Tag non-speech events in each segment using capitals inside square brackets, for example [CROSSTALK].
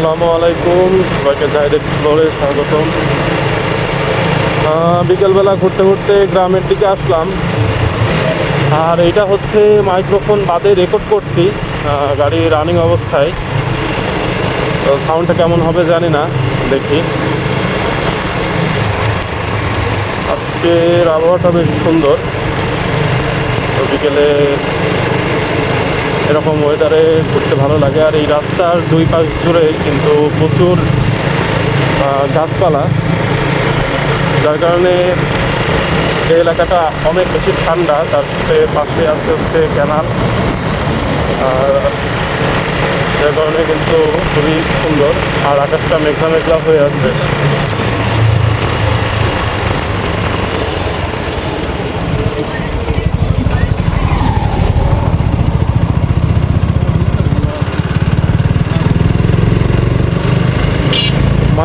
আসসালামু আলাইকুম। সবাইকে জাহিদ এক্সপ্লোরে স্বাগতম। বিকেলবেলা ঘুরতে ঘুরতে গ্রামের দিকে আসলাম। আর এটা হচ্ছে মাইক্রোফোন বাদে রেকর্ড করছি গাড়ি রানিং অবস্থায়। তো সাউন্ডটা কেমন হবে জানি না, দেখি। আজকের আবহাওয়াটা বেশ সুন্দর। তো বিকেলে এরকম ওয়েদারে ঘুরতে ভালো লাগে। আর এই রাস্তার দুই পাশ জুড়ে কিন্তু প্রচুর গাছপালা। যার কারণে এই এলাকাটা অনেক বেশি ঠান্ডা, তার সাথে পাশে আছে হচ্ছে ক্যানাল আর যার কারণে কিন্তু খুবই সুন্দর। আর আকাশটা মেঘলা মেঘলা হয়ে আছে।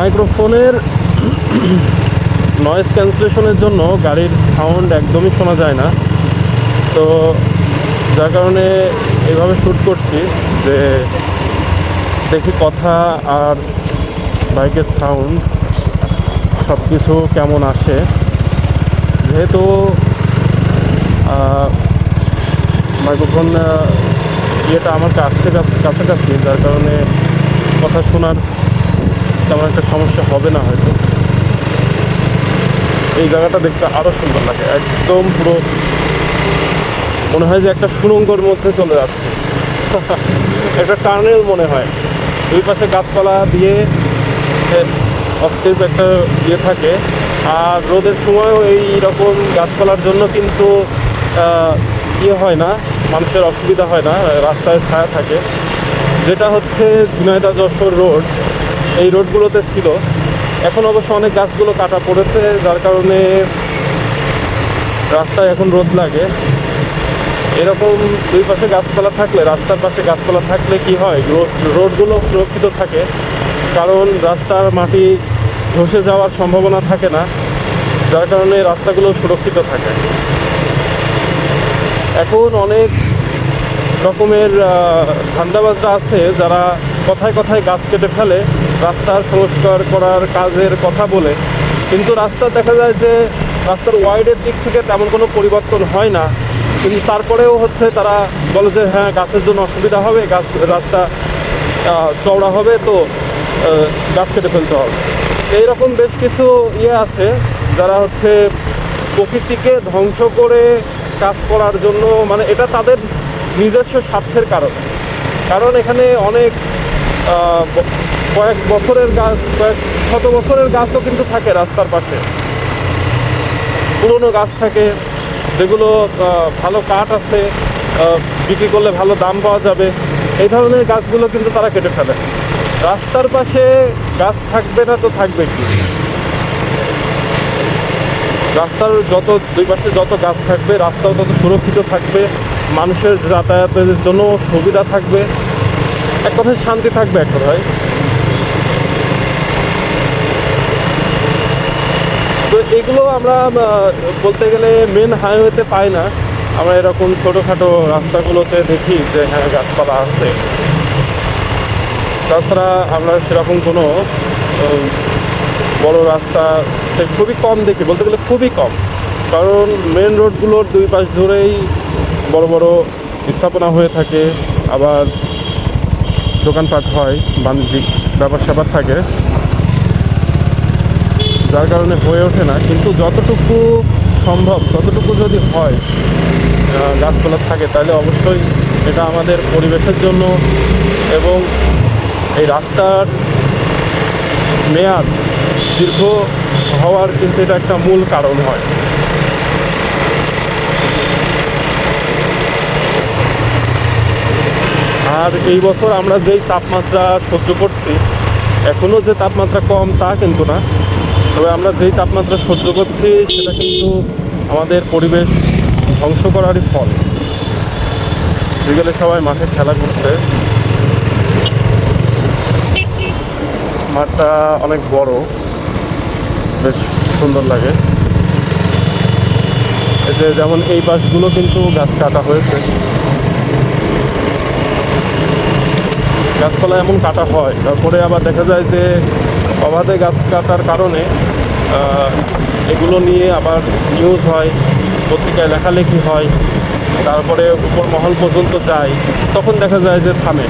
মাইক্রোফোনের নয়েজ ক্যান্সেলেশনের জন্য গাড়ির সাউন্ড একদমই শোনা যায় না। তো যার কারণে এভাবে শ্যুট করছি যে দেখি কথা আর বাইকের সাউন্ড সব কিছু কেমন আসে। যেহেতু মাইক্রোফোন ইয়েটা আমার কাছে, কাছে- কাছাকাছি যার কারণে কথা শোনার তেমন একটা সমস্যা হবে না হয়তো। এই জায়গাটা দেখতে আরও সুন্দর লাগে। একদম পুরো মনে হয় যে একটা সুরঙ্গর মধ্যে চলে যাচ্ছে। [LAUGHS] একটা টার্নেল মনে হয়। দুই পাশে গাছপালা দিয়ে অস্থির একটা ইয়ে থাকে। আর রোদের সময়ও এই রকম গাছপালার জন্য কিন্তু ইয়ে হয় না, মানুষের অসুবিধা হয় না, রাস্তায় ছায়া থাকে। যেটা হচ্ছে ঝিনাইদা যশোর রোড। এই রোডগুলোতে ছিল। এখন অবশ্য অনেক গাছগুলো কাটা পড়েছে, যার কারণে রাস্তায় এখন রোদ লাগে। এরকম দুই পাশে গাছপালা থাকলে, রাস্তার পাশে গাছপালা থাকলে কি হয়? রোড রোডগুলো সুরক্ষিত থাকে, কারণ রাস্তার মাটি ধসে যাওয়ার সম্ভাবনা থাকে না, যার কারণে রাস্তাগুলো সুরক্ষিত থাকে। এখন অনেক রকমের ধান্দাবাজরা আছে যারা কথায় কথায় গাছ কেটে ফেলে, রাস্তার সংস্কার করার কাজের কথা বলে। কিন্তু রাস্তা দেখা যায় যে, রাস্তার ওয়াইডের দিক থেকে তেমন কোনো পরিবর্তন হয় না। কিন্তু তারপরেও হচ্ছে তারা বলে যে হ্যাঁ গাছের জন্য অসুবিধা হবে, গাছ, রাস্তা চওড়া হবে, তো গাছ কেটে ফেলতে হবে। এইরকম বেশ কিছু ইয়ে আছে, যারা হচ্ছে প্রকৃতিকে ধ্বংস করে কাজ করার জন্য মানে এটা তাদের নিজস্ব স্বার্থের কারণ। কারণ এখানে অনেক কয়েক বছরের গাছ কয়েক শত বছরের গাছও কিন্তু থাকে রাস্তার পাশে। পুরনো গাছ থাকে, যেগুলো ভালো কাঠ আছে বিক্রি করলে ভালো দাম পাওয়া যাবে। এই ধরনের গাছগুলো কিন্তু তারা কেটে ফেলে। রাস্তার পাশে গাছ থাকবে না তো থাকবে কি? রাস্তার যত, দুই পাশে যত গাছ থাকবে, রাস্তাও তত সুরক্ষিত থাকবে। মানুষের যাতায়াতের জন্য সুবিধা থাকবে। এক কথায় শান্তি থাকবে এক কথায়। তো এগুলো আমরা বলতে গেলে মেন হাইওয়েতে পাই না। আমরা এরকম ছোটোখাটো রাস্তাগুলোতে দেখি যে হ্যাঁ গাছপালা আছে। তাছাড়া আমরা সেরকম কোনো বড় রাস্তা খুবই কম দেখি। বলতে গেলে খুবই কম। কারণ মেন রোডগুলোর দুই পাশ ধরেই বড় বড় স্থাপনা হয়ে থাকে। আবার দোকানপাট হয়, বাণিজ্যিক ব্যাপার স্যাপার থাকে। যার কারণে হয়ে ওঠে না, কিন্তু যতটুকু সম্ভব, ততটুকু যদি হয় গাছপালা থাকে, তাহলে অবশ্যই এটা আমাদের পরিবেশের জন্য এবং এই রাস্তার মেয়াদ দীর্ঘ হওয়ার কিন্তু এটা একটা মূল কারণ হয়। আর এই বছর আমরা যেই তাপমাত্রা সহ্য করছি এখনও যে তাপমাত্রা কম তা কিন্তু না। তবে আমরা যেই তাপমাত্রা সহ্য করছি, সেটা কিন্তু আমাদের পরিবেশ ধ্বংস করারই ফল। বিকেলে সবাই মাঠে খেলা করছে। মাঠটা অনেক বড়। বেশ সুন্দর লাগে। যে যেমন এই বাসগুলো কিন্তু গাছ কাটা হয়েছে। গাছপালা এমন কাটা হয়, তারপরে আবার দেখা যায় যে অবাধে গাছ কাটার কারণে এগুলো নিয়ে আবার নিউজ হয়, পত্রিকায় লেখালেখি হয়, তারপরে উপর মহল পর্যন্ত যায়, তখন দেখা যায় যে থামে।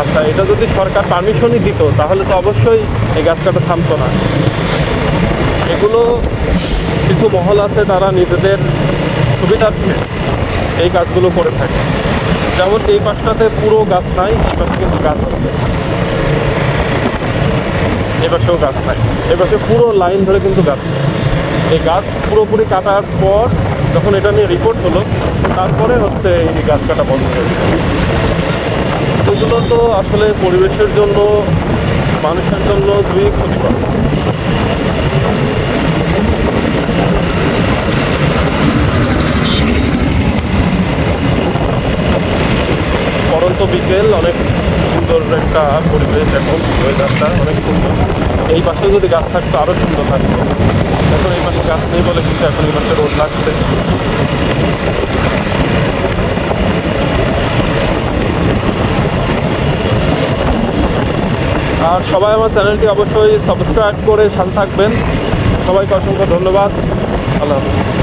আচ্ছা এটা যদি সরকার পারমিশনই দিত, তাহলে তো অবশ্যই এই গাছ কাটা থামতো না। এগুলো কিছু মহল আছে, তারা নিজেদের সুবিধার্থে এই কাজগুলো করে থাকে। যেমন এই পাশটাতে পুরো গাছ নাই, এই পাশে কিন্তু গাছ আছে। এই পাশেও গাছ নাই। এই পাশে পুরো লাইন ধরে কিন্তু গাছ। এই গাছ পুরোপুরি কাটার পর যখন এটা নিয়ে রিপোর্ট হলো, তারপরে হচ্ছে এই গাছ কাটা বন্ধ হয়ে গেল। এগুলো তো আসলে পরিবেশের জন্য, মানুষের জন্য দুই ক্ষতিকর। বিকেল অনেক সুন্দর একটা পরিবেশ এখন ওয়েদারটা অনেক সুন্দর। এই পাশে যদি গাছ থাকতো আরও সুন্দর লাগতো এখন এই পাশে গাছ নেই বলে কিন্তু এখন এই পাশে রোদ লাগছে। আর সবাই আমার চ্যানেলটি অবশ্যই সাবস্ক্রাইব করে সাথে থাকবেন। সবাইকে অসংখ্য ধন্যবাদ। আল্লাহ হাফিজ।